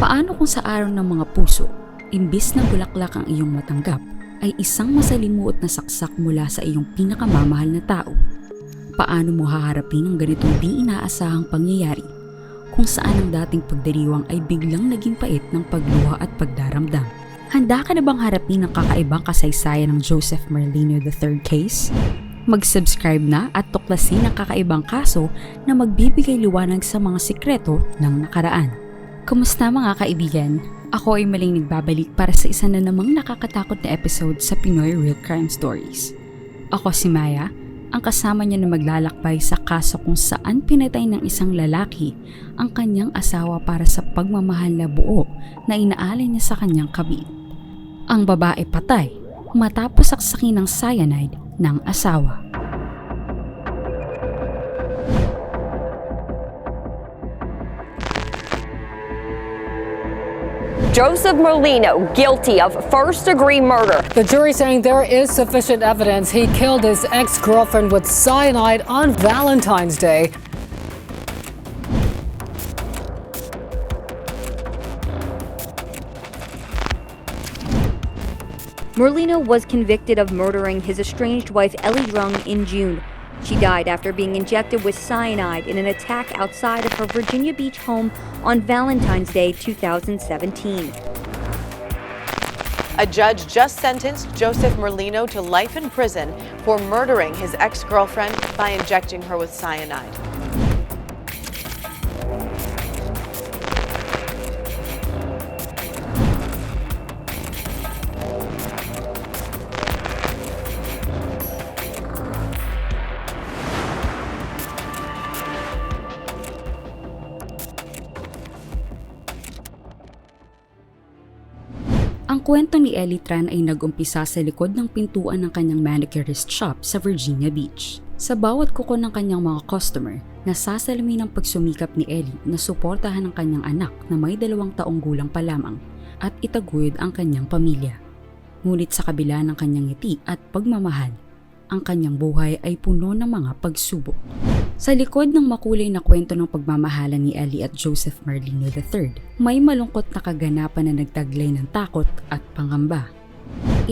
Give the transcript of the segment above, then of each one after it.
Paano kung sa araw ng mga puso, imbis na bulaklak ang iyong matanggap, ay isang masalimuot na saksak mula sa iyong pinakamamahal na tao? Paano mo haharapin ang ganitong di inaasahang pangyayari kung saan ang dating pagdiriwang ay biglang naging pait ng pagluha at pagdaramdam? Handa ka na bang harapin ang kakaibang kasaysayan ng Joseph Merlino III case? Mag-subscribe na at tuklasin ang kakaibang kaso na magbibigay liwanag sa mga sikreto ng nakaraan. Kumusta mga kaibigan? Ako ay maling nagbabalik para sa isa na namang nakakatakot na episode sa Pinoy Real Crime Stories. Ako si Maya, ang kasama niya na maglalakbay sa kaso kung saan pinatay ng isang lalaki ang kanyang asawa para sa pagmamahal na buo na inaalay niya sa kanyang kabit. Ang babae patay matapos saksakin ng cyanide ng asawa. Joseph Molino guilty of first degree murder. The jury saying there is sufficient evidence he killed his ex girlfriend with cyanide on Valentine's Day. Merlino was convicted of murdering his estranged wife Ellie Drung in June. She died after being injected with cyanide in an attack outside of her Virginia Beach home on Valentine's Day 2017. A judge just sentenced Joseph Merlino to life in prison for murdering his ex girlfriend by injecting her with cyanide. Ang kwento ni Ellie Tran ay nag-umpisa sa likod ng pintuan ng kanyang manicurist shop sa Virginia Beach. Sa bawat kuko ng kanyang mga customer, nasasalamin ng pagsumikap ni Ellie na suportahan ang kanyang anak na may dalawang taong gulang pa lamang at itaguyod ang kanyang pamilya. Ngunit sa kabila ng kanyang ngiti at pagmamahal, ang kanyang buhay ay puno ng mga pagsubok. Sa likod ng makulay na kwento ng pagmamahalan ni Ellie at Joseph Merlino III, may malungkot na kaganapan na nagtaglay ng takot at pangamba.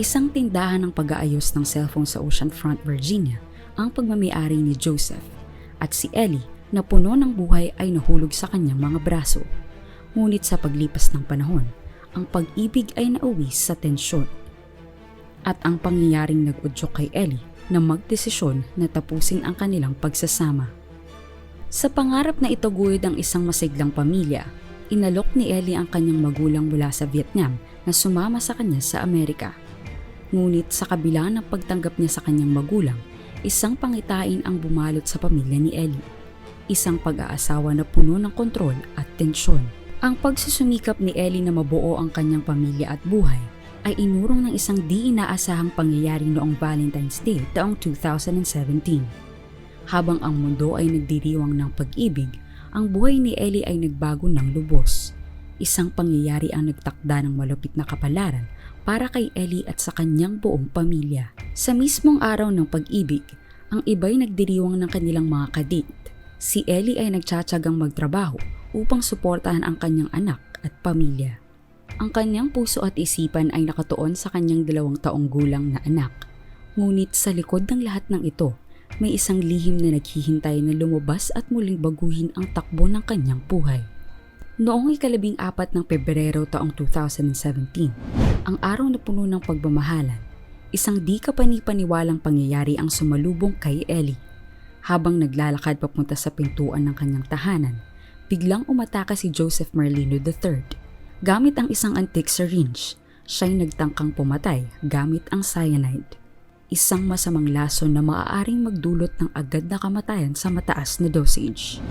Isang tindahan ng pag-aayos ng cellphone sa Oceanfront, Virginia, ang pagmamayari ni Joseph at si Ellie na puno ng buhay ay nahulog sa kanyang mga braso. Ngunit sa paglipas ng panahon, ang pag-ibig ay nauwi sa tensyon. At ang pangyayaring nag-udyok kay Ellie na magdesisyon na tapusin ang kanilang pagsasama. Sa pangarap na itaguyod ang isang masiglang pamilya, inalok ni Ellie ang kanyang magulang mula sa Vietnam na sumama sa kanya sa Amerika. Ngunit sa kabila ng pagtanggap niya sa kanyang magulang, isang pangitain ang bumalot sa pamilya ni Ellie. Isang pag-aasawa na puno ng kontrol at tensyon. Ang pagsusumikap ni Ellie na mabuo ang kanyang pamilya at buhay ay inurong ng isang di inaasahang pangyayari noong Valentine's Day taong 2017. Habang ang mundo ay nagdiriwang ng pag-ibig, ang buhay ni Ellie ay nagbago ng lubos. Isang pangyayari ang nagtakda ng malupit na kapalaran para kay Ellie at sa kanyang buong pamilya. Sa mismong araw ng pag-ibig, ang iba'y nagdiriwang ng kanilang mga kadit. Si Ellie ay nagtsatsagang magtrabaho upang suportahan ang kanyang anak at pamilya. Ang kanyang puso at isipan ay nakatuon sa kanyang dalawang taong gulang na anak. Ngunit sa likod ng lahat ng ito, may isang lihim na naghihintay na lumabas at muling baguhin ang takbo ng kanyang buhay. Noong ikalabing apat ng Pebrero taong 2017, ang araw na puno ng pagmamahalan, isang di kapanipaniwalang pangyayari ang sumalubong kay Ellie. Habang naglalakad papunta sa pintuan ng kanyang tahanan, biglang umataka si Joseph Merlino III Gamit ang isang antique syringe, siya'y nagtangkang pumatay gamit ang cyanide. Isang masamang lason na maaaring magdulot ng agad na kamatayan sa mataas na dosage.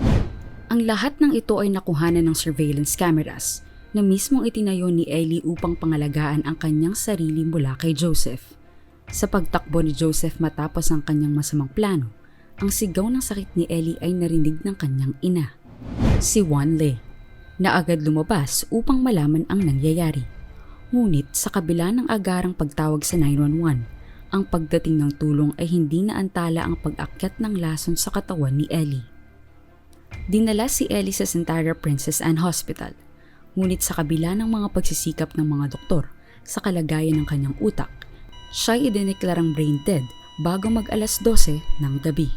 Ang lahat ng ito ay nakuhanan ng surveillance cameras na mismong itinayo ni Ellie upang pangalagaan ang kanyang sarili mula kay Joseph. Sa pagtakbo ni Joseph matapos ang kanyang masamang plano, ang sigaw ng sakit ni Ellie ay narinig ng kanyang ina, si Juan Lee na agad lumabas upang malaman ang nangyayari. Ngunit sa kabila ng agarang pagtawag sa 911, ang pagdating ng tulong ay hindi naantala ang pag-akyat ng lason sa katawan ni Ellie. Dinala si Ellie sa Sentara Princess Anne Hospital Ngunit sa kabila ng mga pagsisikap ng mga doktor sa kalagayan ng kanyang utak, siya ay idineklarang brain dead bago mag alas 12 ng gabi.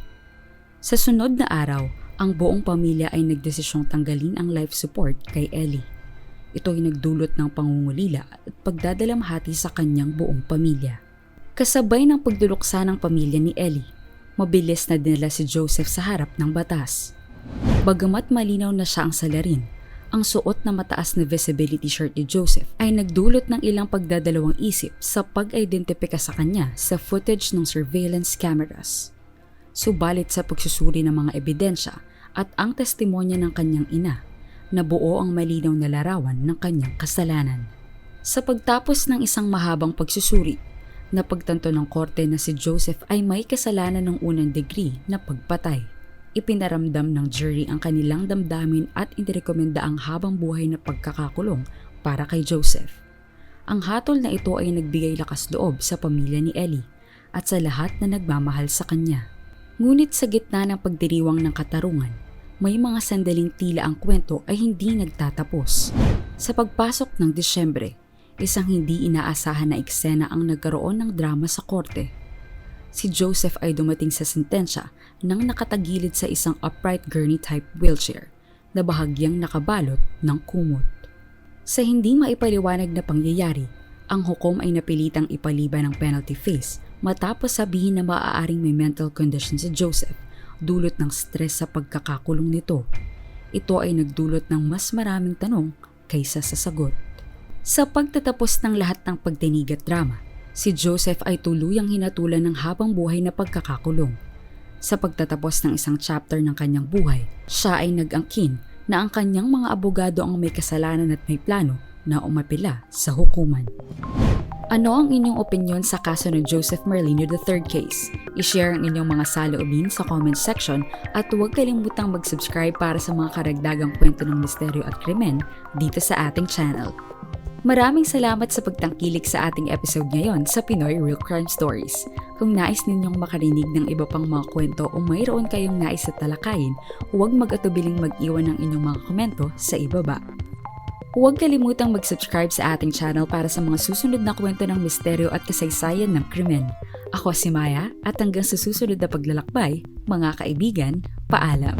Sa sunod na araw, ang buong pamilya ay nagdesisyong tanggalin ang life support kay Ellie. Ito ay nagdulot ng pangungulila at pagdadalamhati sa kanyang buong pamilya. Kasabay ng pagduluksa ng pamilya ni Ellie, mabilis na dinala si Joseph sa harap ng batas. Bagamat malinaw na siya ang salarin, ang suot na mataas na visibility shirt ni Joseph ay nagdulot ng ilang pagdadalawang isip sa pag-identifika sa kanya sa footage ng surveillance cameras. Subalit sa pagsusuri ng mga ebidensya at ang testimonya ng kanyang ina, nabuo ang malinaw na larawan ng kanyang kasalanan. Sa pagtapos ng isang mahabang pagsusuri, napagtanto ng korte na si Joseph ay may kasalanan ng unang degree na pagpatay. Ipinaramdam ng jury ang kanilang damdamin at inirekomenda ang habang buhay na pagkakakulong para kay Joseph. Ang hatol na ito ay nagbigay lakas loob sa pamilya ni Ellie at sa lahat na nagmamahal sa kanya. Ngunit sa gitna ng pagdiriwang ng katarungan, may mga sandaling tila ang kwento ay hindi nagtatapos. Sa pagpasok ng Disyembre, isang hindi inaasahan na eksena ang nagkaroon ng drama sa korte. Si Joseph ay dumating sa sentensya nang nakatagilid sa isang upright gurney type wheelchair na bahagyang nakabalot ng kumot. Sa hindi maipaliwanag na pangyayari, ang hukom ay napilitang ipaliban ng penalty phase matapos sabihin na maaaring may mental condition si Joseph dulot ng stress sa pagkakakulong nito. Ito ay nagdulot ng mas maraming tanong kaysa sa sagot. Sa pagtatapos ng lahat ng pagdinig at drama, si Joseph ay tuluyang hinatulan ng habang buhay na pagkakakulong. Sa pagtatapos ng isang chapter ng kanyang buhay, siya ay nag-angkin na ang kanyang mga abogado ang may kasalanan at may plano na umapila sa hukuman. Ano ang inyong opinion sa kaso ng Joseph Merlino III case? I-share ang inyong mga saloobin sa comment section at huwag kalimutang mag-subscribe para sa mga karagdagang kwento ng misteryo at krimen dito sa ating channel. Maraming salamat sa pagtangkilik sa ating episode ngayon sa Pinoy Real Crime Stories. Kung nais ninyong makarinig ng iba pang mga kwento o mayroon kayong nais at talakayin, huwag mag-atubiling mag-iwan ng inyong mga komento sa ibaba. Huwag kalimutang mag-subscribe sa ating channel para sa mga susunod na kwento ng misteryo at kasaysayan ng krimen. Ako si Maya at hanggang sa susunod na paglalakbay, mga kaibigan, paalam.